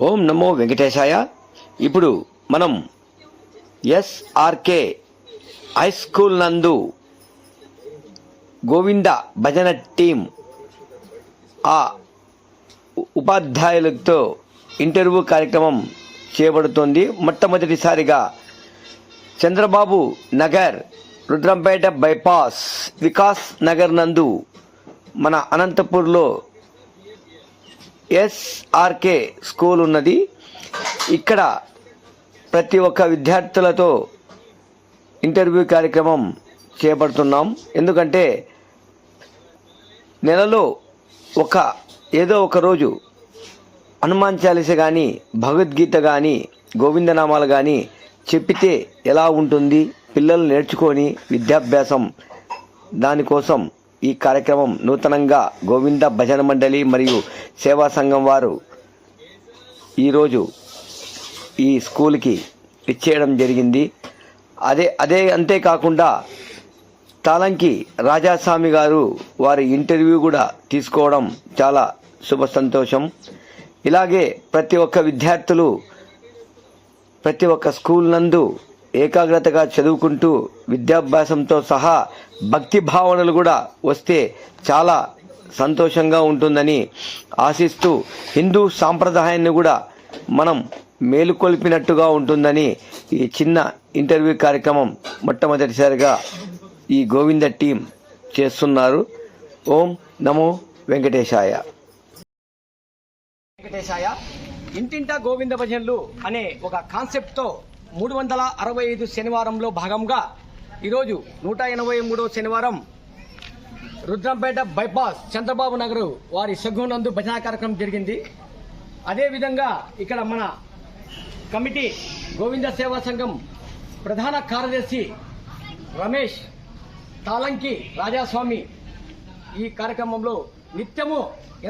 ఓం నమో వెంకటేశాయ. ఇప్పుడు మనం ఎస్ఆర్కే హై స్కూల్ నందు గోవింద భజన టీం ఆ ఉపాధ్యాయులతో ఇంటర్వ్యూ కార్యక్రమం చేయబడుతోంది. మొట్టమొదటిసారిగా చంద్రబాబు నగర్ రుద్రంపేట బైపాస్ వికాస్ నగర్ నందు మన అనంతపూర్లో ఎస్ఆర్కే స్కూల్ ఉన్నది. ఇక్కడ ప్రతి ఒక్క విద్యార్థులతో ఇంటర్వ్యూ కార్యక్రమం చేపడుతున్నాం. ఎందుకంటే నెలలో ఒక ఏదో ఒక రోజు హనుమాన్ చాలీస కానీ భగవద్గీత కానీ గోవిందనామాలు కానీ చెప్పితే ఎలా ఉంటుంది? పిల్లలు నేర్చుకొని విద్యాభ్యాసం దానికోసం ఈ కార్యక్రమం నూతనంగా గోవింద భజన మండలి మరియు సేవా సంఘం వారు ఈరోజు ఈ స్కూల్కి ఇచ్చేయడం జరిగింది. అదే అదే అంతేకాకుండా తాలంకి రాజాస్వామి గారు వారి ఇంటర్వ్యూ కూడా తీసుకోవడం చాలా శుభ సంతోషం. ఇలాగే ప్రతి ఒక్క విద్యార్థులు ప్రతి ఒక్క స్కూల్ నందు ఏకాగ్రతగా చదువుకుంటూ విద్యాభ్యాసంతో సహా భక్తి భావనలు కూడా వస్తే చాలా సంతోషంగా ఉంటుందని ఆశిస్తూ హిందూ సాంప్రదాయాన్ని కూడా మనం మేలుకొల్పినట్టుగా ఉంటుందని ఈ చిన్న ఇంటర్వ్యూ కార్యక్రమం మొట్టమొదటిసారిగా ఈ గోవింద టీం చేస్తున్నారు. ఓం నమో వెంకటేశాయ. వెంకటేశాయ. ఇంటింటా గోవింద భజనలు అనే ఒక కాన్సెప్ట్తో మూడు వందల అరవై ఐదు శనివారంలో భాగంగా ఈరోజు నూట ఎనభై మూడో శనివారం రుద్రంపేట బైపాస్ చంద్రబాబు నగరు వారి సగ్గునందు భజన కార్యక్రమం జరిగింది. అదేవిధంగా ఇక్కడ మన కమిటీ గోవింద సేవా సంఘం ప్రధాన కార్యదర్శి రమేష్ తాలంకి రాజాస్వామి ఈ కార్యక్రమంలో నిత్యము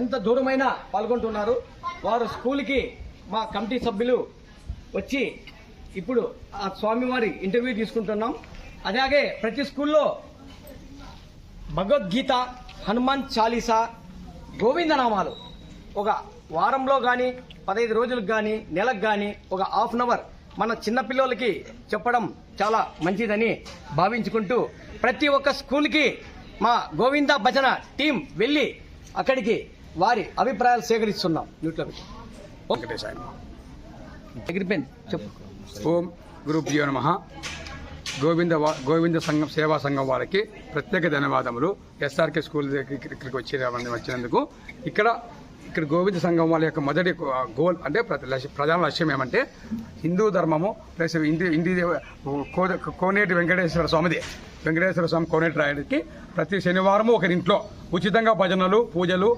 ఎంత దూరమైనా పాల్గొంటున్నారు. వారు స్కూల్కి మా కమిటీ సభ్యులు వచ్చి ఇప్పుడు ఆ స్వామివారి ఇంటర్వ్యూ తీసుకుంటున్నాం. అలాగే ప్రతి స్కూల్లో భగవద్గీత హనుమాన్ చాలీసా గోవిందనామాలు. ఒక వారంలో కానీ పదహైదు రోజులకు కానీ నెలకు కానీ ఒక హాఫ్ అన్ అవర్ మన చిన్నపిల్లలకి చెప్పడం చాలా మంచిదని భావించుకుంటూ ప్రతి ఒక్క స్కూల్కి మా గోవింద భజన టీం వెళ్ళి అక్కడికి వారి అభిప్రాయాలు సేకరిస్తున్నాం. న్యూట్లో పెట్టి. వెంకటేశాయ ఎగిరిపోయింది చెప్పు ఓం గురుభ్యో నమ. గోవింద గోవింద సంఘం సేవా సంఘం వారికి ప్రత్యేక ధన్యవాదములు. ఎస్ఆర్కే స్కూల్ దగ్గరికి ఇక్కడికి వచ్చి వచ్చినందుకు. ఇక్కడ ఇక్కడ గోవింద సంఘం వాళ్ళ యొక్క మొదటి గోల్ అంటే ప్రధాన లక్ష్యం ఏమంటే హిందూ ధర్మము ప్లస్ ఇండి ఇండి కోనేటి వెంకటేశ్వర స్వామిది. వెంకటేశ్వర స్వామి కోనేటి రాయడానికి ప్రతి శనివారము ఒకరింట్లో ఉచితంగా భజనలు పూజలు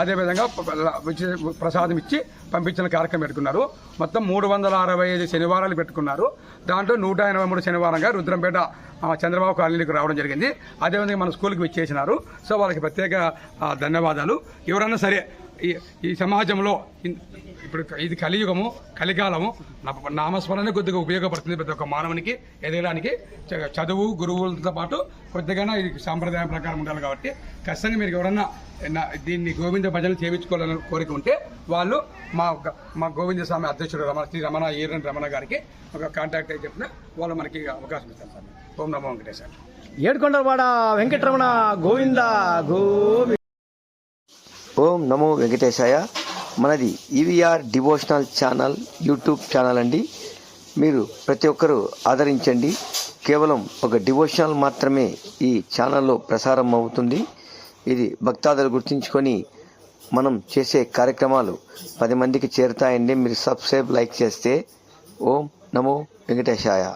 అదేవిధంగా ప్రసాదం ఇచ్చి పంపించిన కార్యక్రమం పెట్టుకున్నారు. మొత్తం మూడు వందల అరవై ఐదు శనివారాలు పెట్టుకున్నారు. దాంట్లో నూట ఎనభై మూడు శనివారంగా రుద్రంపేట చంద్రబాబు కాలనీకి రావడం జరిగింది. అదేవిధంగా మన స్కూల్కి విచ్చేసినారు. సో వాళ్ళకి ప్రత్యేక ధన్యవాదాలు. ఎవరన్నా సరే ఈ ఈ సమాజంలో ఇప్పుడు ఇది కలియుగము కలికాలము నా- నామస్మరణ కొద్దిగా ఉపయోగపడుతుంది ప్రతి ఒక్క మానవునికి ఎదగడానికి చ- చదువు గురువులతో పాటు కొద్దిగా ఇది సాంప్రదాయం ప్రకారం ఉండాలి కాబట్టి ఖచ్చితంగా మీరు ఎవరన్నా దీన్ని గోవింద భజన చేయించుకోవాలని కోరిక ఉంటే వాళ్ళు మా మా గోవింద స్వామి అధ్యక్షుడు రమణ శ్రీ రమణ ఈరన్ రమణ గారికి ఒక కాంటాక్ట్ అయి చెప్పిన వాళ్ళు మనకి అవకాశం ఇస్తారు సార్. ఓం నమో వెంకటేశ్వర ఏడుకొండవాడ వెంకటరమణ గోవింద గోవి ఓం నమో వెంకటేశాయ. మనది EVR devotional channel YouTube channel అండి. మీరు ప్రతి ఒక్కరూ ఆదరించండి. కేవలం ఒక డివోషనల్ మాత్రమే ఈ ఛానల్లో ప్రసారం అవుతుంది. ఇది భక్తాదులు గుర్తుంచుకొని మనం చేసే కార్యక్రమాలు పది మందికి చేరుతాయండి. మీరు సబ్స్క్రైబ్ లైక్ చేస్తే ఓం నమో వెంకటేశాయ.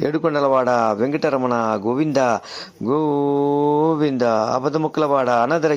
ఏడుకొండలవాడ వెంకటరమణ గోవింద గోవింద అబద్ధముక్కలవాడ అనదరక్ష